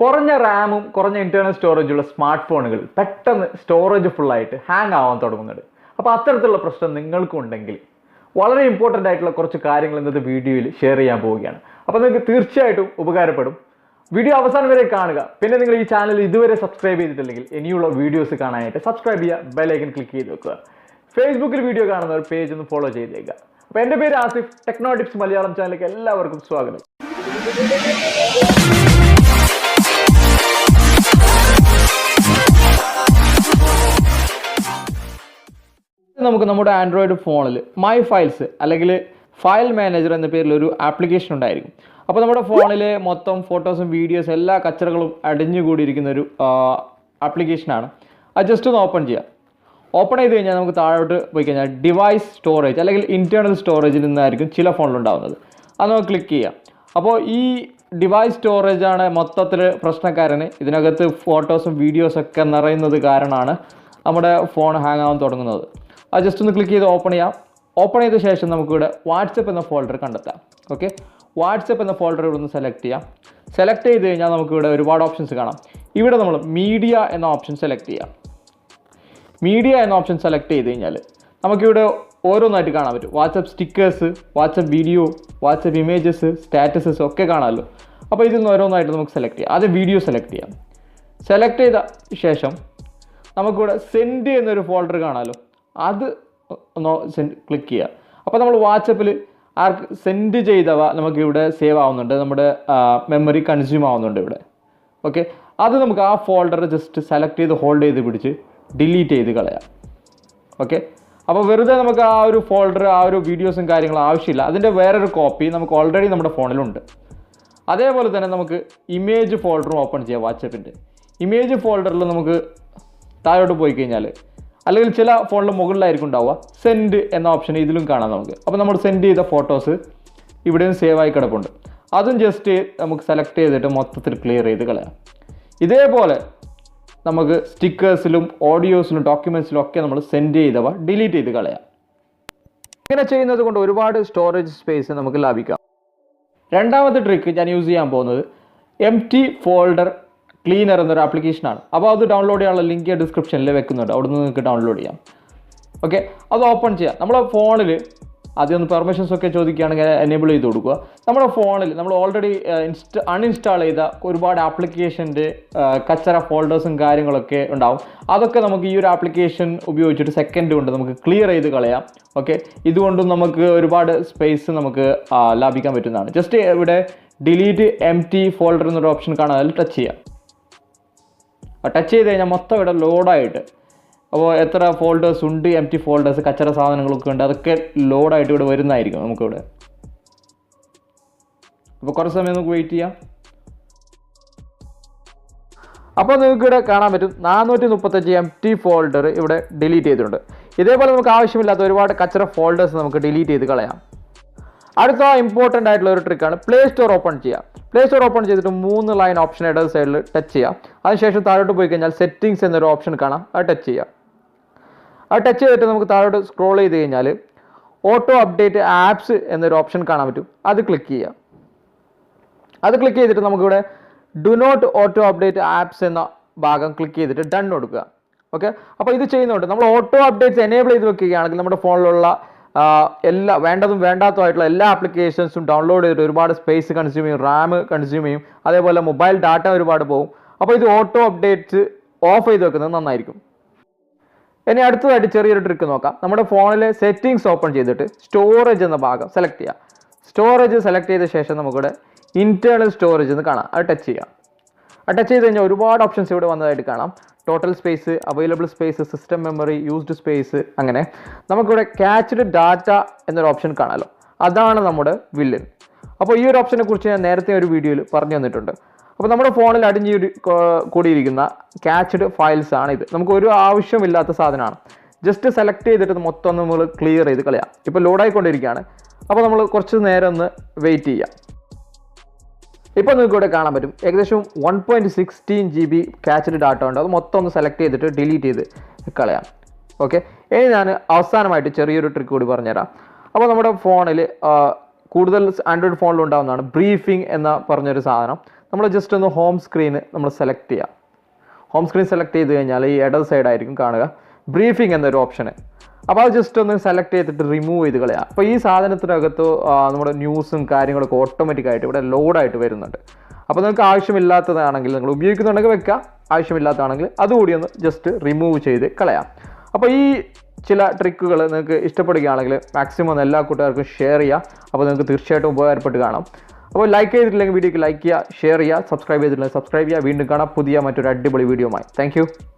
കുറഞ്ഞ റാമും കുറഞ്ഞ ഇന്റേണൽ സ്റ്റോറേജുള്ള സ്മാർട്ട് ഫോണുകൾ പെട്ടെന്ന് സ്റ്റോറേജ് ഫുള്ളായിട്ട് ഹാങ് ആവാൻ തുടങ്ങുന്നുണ്ട്. അപ്പോൾ അത്തരത്തിലുള്ള പ്രശ്നം നിങ്ങൾക്കും ഉണ്ടെങ്കിൽ വളരെ ഇമ്പോർട്ടന്റ് ആയിട്ടുള്ള കുറച്ച് കാര്യങ്ങൾ ഇന്നത്തെ വീഡിയോയിൽ ഷെയർ ചെയ്യാൻ പോവുകയാണ്. അപ്പോൾ നിങ്ങൾക്ക് തീർച്ചയായിട്ടും ഉപകാരപ്പെടും. വീഡിയോ അവസാനം വരെ കാണുക. പിന്നെ നിങ്ങൾ ഈ ചാനൽ ഇതുവരെ സബ്സ്ക്രൈബ് ചെയ്തിട്ടില്ലെങ്കിൽ ഇനിയുള്ള വീഡിയോസ് കാണാനായിട്ട് സബ്സ്ക്രൈബ് ചെയ്യുക ബെലൈക്കൻ ക്ലിക്ക് ചെയ്ത് വെക്കുക. ഫേസ്ബുക്കിൽ വീഡിയോ കാണുന്നവർ പേജ് ഒന്ന് ഫോളോ ചെയ്തേക്കുക. അപ്പോൾ എന്റെ പേര് ആസിഫ് ടെക്നോ ടിപ്സ് മലയാളം ചാനലിലേക്ക് എല്ലാവർക്കും സ്വാഗതം. നമുക്ക് നമ്മുടെ ആൻഡ്രോയിഡ് ഫോണിൽ മൈ ഫയൽസ് അല്ലെങ്കിൽ ഫയൽ മാനേജർ എന്ന പേരിൽ ഒരു ആപ്ലിക്കേഷൻ ഉണ്ടായിരിക്കും. അപ്പോൾ നമ്മുടെ ഫോണിലെ മൊത്തം ഫോട്ടോസും വീഡിയോസും എല്ലാ കച്ചറകളും അടിഞ്ഞുകൂടിയിരിക്കുന്ന ഒരു ആപ്ലിക്കേഷനാണ് അത് ജസ്റ്റ് ഒന്ന് ഓപ്പൺ ചെയ്യാം. ഓപ്പൺ ചെയ്ത് കഴിഞ്ഞാൽ നമുക്ക് താഴോട്ട് പോയി കഴിഞ്ഞാൽ ഡിവൈസ് സ്റ്റോറേജ് അല്ലെങ്കിൽ ഇന്റേർണൽ സ്റ്റോറേജിൽ നിന്നായിരിക്കും ചില ഫോണിലുണ്ടാവുന്നത് അത് നമുക്ക് ക്ലിക്ക് ചെയ്യാം. അപ്പോൾ ഈ ഡിവൈസ് സ്റ്റോറേജ് ആണ് മൊത്തത്തിൽ പ്രശ്നക്കാരന്. ഇതിനകത്ത് ഫോട്ടോസും വീഡിയോസൊക്കെ നിറയുന്നത് കാരണമാണ് നമ്മുടെ ഫോൺ ഹാങ് ആവാൻ തുടങ്ങുന്നത്. അത് ജസ്റ്റ് ഒന്ന് ക്ലിക്ക് ചെയ്ത് ഓപ്പൺ ചെയ്യാം. ഓപ്പൺ ചെയ്ത ശേഷം നമുക്കിവിടെ വാട്സപ്പ് എന്ന ഫോൾഡർ കണ്ടെത്താം. ഓക്കെ വാട്സപ്പ് എന്ന ഫോൾഡർ ഇവിടെ നിന്ന് സെലക്ട് ചെയ്യാം. സെലക്ട് ചെയ്ത് കഴിഞ്ഞാൽ നമുക്കിവിടെ ഒരുപാട് ഓപ്ഷൻസ് കാണാം. ഇവിടെ നമ്മൾ മീഡിയ എന്ന ഓപ്ഷൻ സെലക്ട് ചെയ്യാം. മീഡിയ എന്ന ഓപ്ഷൻ സെലക്ട് ചെയ്ത് കഴിഞ്ഞാൽ നമുക്കിവിടെ ഓരോന്നായിട്ട് കാണാൻ പറ്റും. WhatsApp stickers WhatsApp video WhatsApp images statuses ഒക്കെ കാണാമല്ലോ. അപ്പോൾ ഇതിൽ നിന്ന് ഓരോന്നായിട്ട് നമുക്ക് സെലക്ട് ചെയ്യാം. ആദ്യം വീഡിയോ സെലക്ട് ചെയ്യാം. സെലക്ട് ചെയ്ത ശേഷം നമുക്കിവിടെ സെൻഡ് എന്നൊരു ഫോൾഡർ കാണാമല്ലോ. അത് ക്ലിക്ക് ചെയ്യുക. അപ്പോൾ നമ്മൾ വാട്സപ്പിൽ ആർക്ക് സെൻഡ് ചെയ്തവ നമുക്കിവിടെ സേവ് ആവുന്നുണ്ട്. നമ്മുടെ മെമ്മറി കൺസ്യൂം ആവുന്നുണ്ട് ഇവിടെ. ഓക്കെ അത് നമുക്ക് ആ ഫോൾഡർ ജസ്റ്റ് സെലക്ട് ചെയ്ത് ഹോൾഡ് ചെയ്ത് പിടിച്ച് ഡിലീറ്റ് ചെയ്ത് കളയാം. ഓക്കെ അപ്പോൾ വെറുതെ നമുക്ക് ആ ഒരു ഫോൾഡർ ആ ഒരു വീഡിയോസും കാര്യങ്ങളും ആവശ്യമില്ല. അതിന്റെ വേറൊരു കോപ്പി നമുക്ക് ഓൾറെഡി നമ്മുടെ ഫോണിലുണ്ട് അതേപോലെ തന്നെ നമുക്ക് ഇമേജ് ഫോൾഡറും ഓപ്പൺ ചെയ്യാം വാട്സപ്പിന്റെ ഇമേജ് ഫോൾഡറിൽ നമുക്ക് താഴോട്ട് പോയി കഴിഞ്ഞാൽ അല്ലെങ്കിൽ ചില ഫോണിൽ മുകളിലായിരിക്കും ഉണ്ടാവുക. സെൻഡ് എന്ന ഓപ്ഷൻ ഇതിലും കാണാം നമുക്ക്. അപ്പോൾ നമ്മൾ സെൻഡ് ചെയ്ത ഫോട്ടോസ് ഇവിടെയും സേവ് ആയി കിടപ്പുണ്ട്. അതും ജസ്റ്റ് നമുക്ക് സെലക്ട് ചെയ്തിട്ട് മൊത്തത്തിൽ ക്ലിയർ ചെയ്ത് കളയാം. ഇതേപോലെ നമുക്ക് സ്റ്റിക്കേഴ്സിലും ഓഡിയോസിലും ഡോക്യുമെൻസിലും ഒക്കെ നമ്മൾ സെൻഡ് ചെയ്തവ ഡിലീറ്റ് ചെയ്ത് കളയാം. ഇങ്ങനെ ചെയ്യുന്നത് കൊണ്ട് ഒരുപാട് സ്റ്റോറേജ് സ്പേസ് നമുക്ക് ലാഭിക്കാം. രണ്ടാമത്തെ ട്രിക്ക് ഞാൻ യൂസ് ചെയ്യാൻ പോകുന്നത് എം ടി ഫോൾഡർ ക്ലീനർ എന്നൊരു ആപ്ലിക്കേഷനാണ് അപ്പോൾ അത് ഡൗൺലോഡ് ചെയ്യാനുള്ള ലിങ്ക് ഡിസ്ക്രിപ്ഷനിൽ വെക്കുന്നുണ്ട്. അവിടെ നിന്ന് നിങ്ങൾക്ക് ഡൗൺലോഡ് ചെയ്യാം. ഓക്കെ അത് ഓപ്പൺ ചെയ്യാം. നമ്മളെ ഫോണിൽ ആദ്യം ഒന്ന് പെർമിഷൻസ് ഒക്കെ ചോദിക്കുകയാണെങ്കിൽ എനേബിൾ ചെയ്ത് കൊടുക്കുക. നമ്മുടെ ഫോണിൽ നമ്മൾ ഓൾറെഡി ഇൻസ്റ്റ അൺഇൻസ്റ്റാൾ ചെയ്ത ഒരുപാട് ആപ്ലിക്കേഷന്റെ കച്ചറ ഫോൾഡേഴ്സും കാര്യങ്ങളൊക്കെ ഉണ്ടാവും. അതൊക്കെ നമുക്ക് ഈ ഒരു ആപ്ലിക്കേഷൻ ഉപയോഗിച്ചിട്ട് സെക്കൻഡ് കൊണ്ട് നമുക്ക് ക്ലിയർ ചെയ്ത് കളയാം. ഓക്കെ ഇതുകൊണ്ടും നമുക്ക് ഒരുപാട് സ്പേസ് നമുക്ക് ലാഭിക്കാൻ പറ്റുന്നതാണ്. ജസ്റ്റ് ഇവിടെ ഡിലീറ്റ് എം ടി ഫോൾഡർ എന്നൊരു ഓപ്ഷൻ കാണാൻ ടച്ച് ചെയ്യാം. ടച്ച് ചെയ്ത് കഴിഞ്ഞാൽ മൊത്തം ഇവിടെ ലോഡായിട്ട് അപ്പോൾ എത്ര ഫോൾഡേഴ്സ് ഉണ്ട് എം ടി ഫോൾഡേഴ്സ് കച്ചറ സാധനങ്ങളൊക്കെ ഉണ്ട് അതൊക്കെ ലോഡായിട്ട് ഇവിടെ വരുന്നതായിരിക്കും നമുക്കിവിടെ. അപ്പോൾ കുറച്ച് സമയം നമുക്ക് വെയിറ്റ് ചെയ്യാം. അപ്പോൾ നിങ്ങൾക്ക് ഇവിടെ കാണാൻ പറ്റും നാനൂറ്റി മുപ്പത്തഞ്ച് എം ടി ഫോൾഡർ ഇവിടെ ഡിലീറ്റ് ചെയ്തിട്ടുണ്ട്. ഇതേപോലെ നമുക്ക് ആവശ്യമില്ലാത്ത ഒരുപാട് കച്ചറ ഫോൾഡേഴ്സ് നമുക്ക് ഡിലീറ്റ് ചെയ്ത് കളയാം. അടുത്ത ഇമ്പോർട്ടന്റ് ആയിട്ടുള്ള ഒരു ട്രിക്കാണ് പ്ലേ സ്റ്റോർ ഓപ്പൺ ചെയ്യുക പ്ലേ സ്റ്റോർ ഓപ്പൺ ചെയ്തിട്ട് മൂന്ന് ലൈൻ ഓപ്ഷൻ ഇടത് സൈഡിൽ ടച്ച് ചെയ്യാം. അതിനുശേഷം താഴോട്ട് പോയി കഴിഞ്ഞാൽ സെറ്റിങ്സ് എന്നൊരു ഓപ്ഷൻ കാണാം. അത് ടച്ച് ചെയ്യാം. അത് ടച്ച് ചെയ്തിട്ട് നമുക്ക് താഴോട്ട് സ്ക്രോൾ ചെയ്ത് കഴിഞ്ഞാൽ ഓട്ടോ അപ്ഡേറ്റ് ആപ്സ് എന്നൊരു ഓപ്ഷൻ കാണാൻ പറ്റും. അത് ക്ലിക്ക് ചെയ്യാം. അത് ക്ലിക്ക് ചെയ്തിട്ട് നമുക്കിവിടെ do not auto update apps എന്ന ഭാഗം ക്ലിക്ക് ചെയ്തിട്ട് ഡൺ കൊടുക്കുക. ഓക്കെ അപ്പോൾ ഇത് ചെയ്യുന്നുണ്ട് നമ്മൾ ഓട്ടോ അപ്ഡേറ്റ്സ് എനേബിൾ ചെയ്ത് വെക്കുകയാണെങ്കിൽ നമ്മുടെ ഫോണിലുള്ള എല്ലാ വേണ്ടതും വേണ്ടാത്തതുമായിട്ടുള്ള എല്ലാ ആപ്ലിക്കേഷൻസും ഡൗൺലോഡ് ചെയ്തിട്ട് ഒരുപാട് സ്പേസ് കൺസ്യൂം ചെയ്യും റാം കൺസ്യൂം ചെയ്യും അതേപോലെ മൊബൈൽ ഡാറ്റ ഒരുപാട് പോകും. അപ്പോൾ ഇത് ഓട്ടോ അപ്ഡേറ്റ്സ് ഓഫ് ചെയ്ത് വെക്കുന്നത് നന്നായിരിക്കും. ഇനി അടുത്തതായിട്ട് ചെറിയൊരു ട്രിക്ക് നോക്കാം. നമ്മുടെ ഫോണിലെ സെറ്റിങ്സ് ഓപ്പൺ ചെയ്തിട്ട് സ്റ്റോറേജ് എന്ന ഭാഗം സെലക്ട് ചെയ്യാം. സ്റ്റോറേജ് സെലക്ട് ചെയ്ത ശേഷം നമുക്കിവിടെ ഇന്റേർണൽ സ്റ്റോറേജ് എന്ന് കാണാം. അത് ടച്ച് ചെയ്യാം. ടച്ച് ചെയ്ത് കഴിഞ്ഞാൽ ഒരുപാട് ഓപ്ഷൻസ് ഇവിടെ വന്നതായിട്ട് കാണാം. Total space available space system memory used space അങ്ങനെ നമുക്കിവിടെ ക്യാച്ച്ഡ് ഡാറ്റ എന്നൊരു ഓപ്ഷൻ കാണാമല്ലോ അതാണ് നമ്മുടെ വില്ലൻ അപ്പോൾ ഈ ഒരു ഓപ്ഷനെ കുറിച്ച് ഞാൻ നേരത്തെ ഒരു വീഡിയോയിൽ പറഞ്ഞു തന്നിട്ടുണ്ട്. അപ്പോൾ നമ്മുടെ ഫോണിൽ അടിഞ്ഞു കൂടിയിരിക്കുന്ന ക്യാച്ച്ഡ് ഫയൽസ് ആണ് ഇത് നമുക്ക് ഒരു ആവശ്യമില്ലാത്ത സാധനമാണ്. ജസ്റ്റ് സെലക്ട് ചെയ്തിട്ട് മൊത്തം നമ്മൾ ക്ലിയർ ചെയ്ത് കളയാം. ഇപ്പോൾ ലോഡായിക്കൊണ്ടിരിക്കുകയാണ് അപ്പോൾ നമ്മൾ കുറച്ച് നേരം ഒന്ന് വെയിറ്റ് ചെയ്യാം. ഇപ്പോൾ നിങ്ങൾക്ക് ഇവിടെ കാണാൻ പറ്റും. ഏകദേശം one point sixteen G B cached data ഉണ്ട്. അത് മൊത്തം ഒന്ന് സെലക്ട് ചെയ്തിട്ട് ഡിലീറ്റ് ചെയ്ത് കളയാം. ഓക്കെ ഇനി ഞാൻ അവസാനമായിട്ട് ചെറിയൊരു ട്രിക്ക് കൂടി പറഞ്ഞുതരാം. അപ്പോൾ നമ്മുടെ ഫോണിൽ കൂടുതൽ ആൻഡ്രോയിഡ് ഫോണിൽ ഉണ്ടാകുന്നതാണ് ബ്രീഫിംഗ് എന്ന പറഞ്ഞൊരു സാധനം. നമ്മൾ ജസ്റ്റ് ഒന്ന് ഹോം സ്ക്രീന് നമ്മൾ സെലക്ട് ചെയ്യാം. ഹോം സ്ക്രീൻ സെലക്ട് ചെയ്ത് കഴിഞ്ഞാൽ ഈ ഇടത് സൈഡായിരിക്കും കാണുക. ബ്രീഫിംഗ് എന്നൊരു ഓപ്ഷന് അപ്പോൾ അത് ജസ്റ്റ് ഒന്ന് സെലക്ട് ചെയ്തിട്ട് റിമൂവ് ചെയ്ത് കളയാം. അപ്പോൾ ഈ സാധനത്തിനകത്ത് നമ്മുടെ ന്യൂസും കാര്യങ്ങളൊക്കെ ഓട്ടോമാറ്റിക്കായിട്ട് ഇവിടെ ലോഡായിട്ട് വരുന്നുണ്ട്. അപ്പോൾ നിങ്ങൾക്ക് ആവശ്യമില്ലാത്തതാണെങ്കിൽ നിങ്ങൾ ഉപയോഗിക്കുന്നുണ്ടെങ്കിൽ വെക്കുക ആവശ്യമില്ലാത്തതാണെങ്കിൽ അതുകൂടി ഒന്ന് ജസ്റ്റ് റിമൂവ് ചെയ്ത് കളയാം. അപ്പോൾ ഈ ചില ട്രിക്കുകൾ നിങ്ങൾക്ക് ഇഷ്ടപ്പെടുകയാണെങ്കിൽ മാക്സിമം എല്ലാ കൂട്ടുകാർക്കും ഷെയർ ചെയ്യുക അപ്പോൾ നിങ്ങൾക്ക് തീർച്ചയായിട്ടും ഉപകാരപ്പെട്ട് കാണാം. അപ്പോൾ ലൈക്ക് ചെയ്തിട്ടില്ലെങ്കിൽ വീഡിയോക്ക് ലൈക്ക് ചെയ്യുക ഷെയർ ചെയ്യുക സബ്സ്ക്രൈബ് ചെയ്തിട്ടില്ലെങ്കിൽ സബ്സ്ക്രൈബ് ചെയ്യുക. വീണ്ടും കാണാം പുതിയ മറ്റൊരു അടിപൊളി വീഡിയോയുമായി താങ്ക്